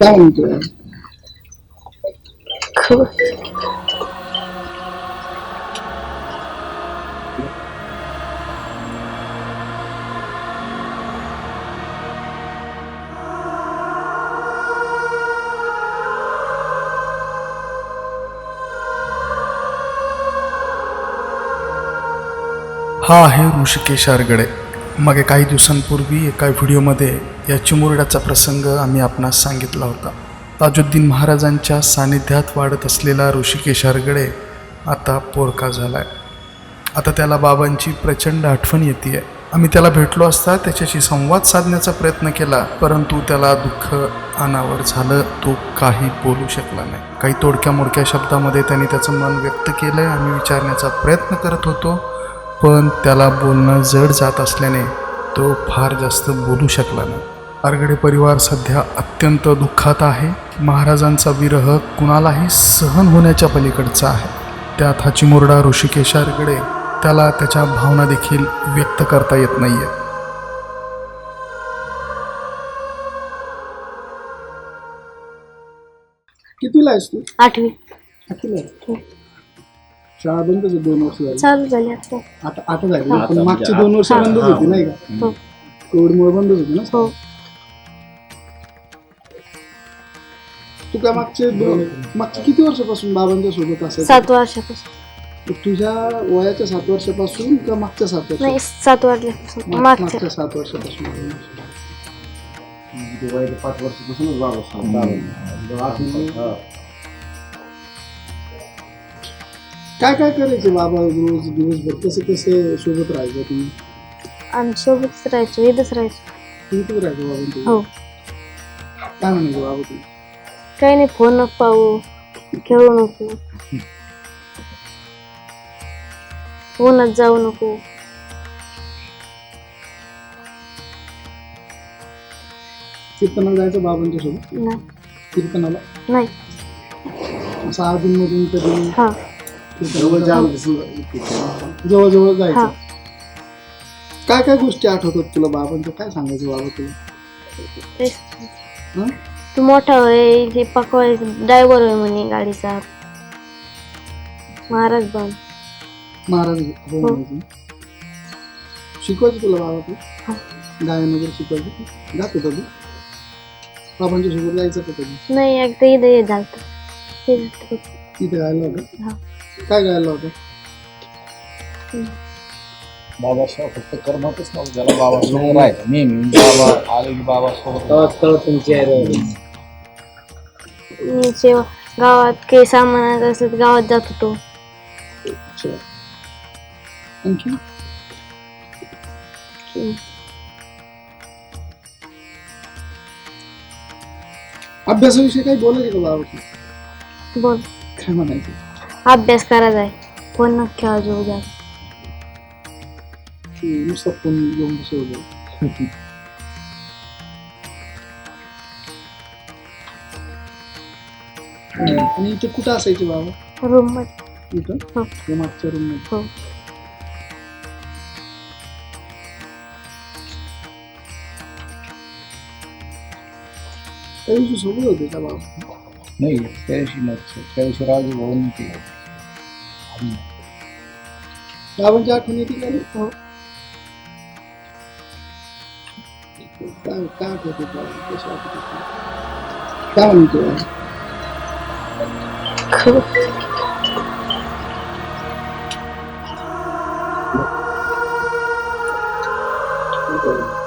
काय म्हणतोय हा आहे ऋषिकेश आरगडे मागे काही दिवसांपूर्वी एका व्हिडिओमध्ये या चिमुरड्याचा प्रसंग आम्ही आपणास सांगितला होता. ताजुद्दीन महाराजांच्या सानिध्यात वाढत असलेला ऋषिकेश हरगडे आता पोरका झाला आहे आता त्याला बाबांची प्रचंड आठवण येते आहे आम्ही त्याला भेटलो असता त्याच्याशी संवाद साधण्याचा प्रयत्न केला परंतु त्याला दुःख अनावर झालं. तो काही बोलू शकला नाही. काही तोडक्या मोडक्या शब्दामध्ये त्याने त्याचं मन व्यक्त केलं आहे आम्ही विचारण्याचा प्रयत्न करत होतो पण त्याला बोलणं जड जात असल्याने तो फार जास्त बोलू शकला नाही. आरगडे परिवार सध्या अत्यंत दुःखात आहे. महाराजांचा विरह कुणालाही सहन होण्याच्या पलीकडचा आहे. त्यात हा चिमुरडा ऋषिकेश आरगडे त्याला त्याच्या भावना देखील व्यक्त करता येत नाहीये. कितीला आहेस तू? आठवी. कितीला आहे? शाळा बंदच आहे दोन वर्ष झाली. चालू झाली आता. आता आता झाली ना? पण मागची दोन वर्ष बंदच होती नाही का? हो. कोविडमुळे बंदच होती ना? हो. तू काय मागचे दोन मागचे किती वर्षापासून बाबांच्या सोबत असायचं सात वर्षापासून. तुझ्या वयाच्या सात वर्षापासून का मागच्या सात वर्ष सात वाजल्यापासून माग- मागच्या. मागच्या सात वर्षापासून. पाच वर्षापासूनच बाबा काय काय करायचे बाबा रोज दिवसभर? कसे कसे सोबत राहायचं तुम्ही? आम्ही सोबतच राहायचो इथंच राहायचो. किती राहायचं बाबा हो. काय म्हणायचं बाबा तुम्ही काही नाही फोन नको पाहू. खेळू नको. उन्हात जाऊ नको. कीर्तनाला जायचं बाबांच्या सोबत? नाही. कीर्तनाला? नाही. असं अधून मधून कधी? हा. कीर्तनाला जवळ जवळ हा जायचं? काय काय गोष्टी आठवतात तुला बाबांच्या? काय सांगायचं बाबा तुला? तेच. हं? तू मोठा होय हे पकवाय ड्रायव्हर होय म्हणे गाडीचा महाराज बन महाराज हो हो. म्हणायचे. शिकवायचं तुला बाबा तू. गायन वगैरे शिकवायचं जात होता तू बाबांच्या सोबत जायचं का कधी नाही एकदा इथं हे झालं हे झालतं. तिथे गायला होतं हा. काय गायला होतं बाबाशिवाय फक्त करमतच नव्हतं ज्याला बाबा सोबत राहायचं नेहमी बाबा आले की बाबा सोबत मी जेव्हा गावात काही सामान आणायचं असलं तर गावात जात होतो. आणखी अभ्यासाविषयी काही बोलायचं का बाबा बोल. काय म्हणायचं? अभ्यास करायचा आहे. फोन नक्की खेळा जाऊ द्या की नुसतं फोन घेऊन बसवलं आणि इथे कुठं असायचे बाबा रूममध्ये इथं हो. हे मागच्या रूममध्ये हो त्या दिवशी सोबत होते का बाबा नाही त्या दिवशी नव्हतं त्या दिवशी राजू भाऊन केलं बाबांची आठवण येते का 还有大多的都是不这个钱。可。的可